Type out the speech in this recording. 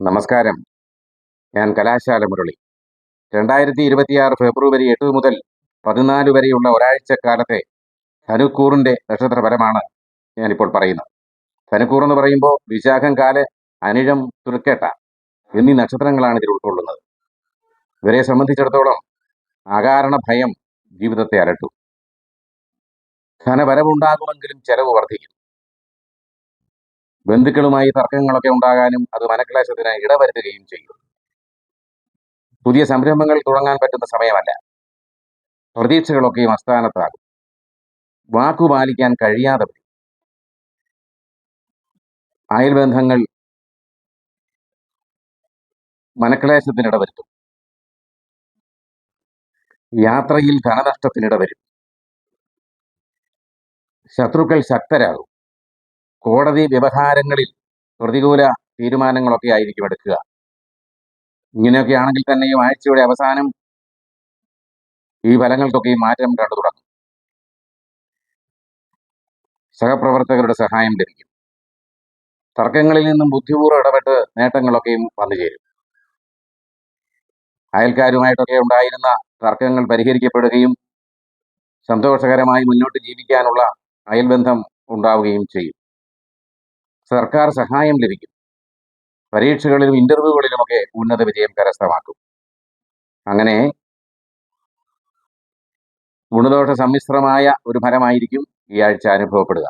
നമസ്കാരം. ഞാൻ കലാശാല മുരളി. രണ്ടായിരത്തി ഇരുപത്തിയാറ് ഫെബ്രുവരി എട്ട് മുതൽ പതിനാല് വരെയുള്ള ഒരാഴ്ച ഒരാഴ്ചക്കാലത്തെ ധനുക്കൂറിന്റെ നക്ഷത്രഫലമാണ് ഞാനിപ്പോൾ പറയുന്നത്. ധനുക്കൂർ എന്ന് പറയുമ്പോൾ വിശാഖം കാൽ അനിഴം തുരുക്കേട്ട എന്നീ നക്ഷത്രങ്ങളാണ് ഇതിൽ ഉൾക്കൊള്ളുന്നത്. ഇവരെ സംബന്ധിച്ചിടത്തോളം അകാരണ ഭയം ജീവിതത്തെ അലട്ടും. ധനവരവുണ്ടാകുമെങ്കിലും ചെലവ് വർദ്ധിക്കും. ബന്ധുക്കളുമായി തർക്കങ്ങളൊക്കെ ഉണ്ടാകാനും അത് മനക്ലേശത്തിന് ഇടവരുത്തുകയും ചെയ്യും പുതിയ സംരംഭങ്ങൾ തുടങ്ങാൻ പറ്റുന്ന സമയമല്ല. പ്രതീക്ഷകളൊക്കെയും അസ്ഥാനത്താകും. വാക്കു പാലിക്കാൻ കഴിയാതെ വരും അയൽബന്ധങ്ങൾ മനക്ലേശത്തിനിട വരുത്തും യാത്രയിൽ ധനനഷ്ടത്തിനിട ഇടവരും. ശത്രുക്കൾ ശക്തരാകും. കോടതി വ്യവഹാരങ്ങളിൽ പ്രതികൂല തീരുമാനങ്ങളൊക്കെ ആയിരിക്കും എടുക്കുക. ഇങ്ങനെയൊക്കെ ആണെങ്കിൽ തന്നെയും ആഴ്ചയുടെ അവസാനം ഈ ഫലങ്ങൾക്കൊക്കെ ഈ മാറ്റം കണ്ടു തുടങ്ങും. സഹപ്രവർത്തകരുടെ സഹായം ലഭിക്കും. തർക്കങ്ങളിൽ നിന്നും ബുദ്ധിപൂർവം ഇടപെട്ട് നേട്ടങ്ങളൊക്കെയും വന്നു ചേരും. അയൽക്കാരുമായിട്ടൊക്കെ ഉണ്ടായിരുന്ന തർക്കങ്ങൾ പരിഹരിക്കപ്പെടുകയും സന്തോഷകരമായി മുന്നോട്ട് ജീവിക്കാനുള്ള അയൽബന്ധം ഉണ്ടാവുകയും ചെയ്യും. സർക്കാർ സഹായം ലഭിക്കും. പരീക്ഷകളിലും ഇന്റർവ്യൂകളിലുമൊക്കെ ഉന്നത വിജയം കരസ്ഥമാക്കും. അങ്ങനെ ഗുണദോഷ സമ്മിശ്രമായ ഒരു ഫലമായിരിക്കും ഈ ആഴ്ച അനുഭവപ്പെടുക.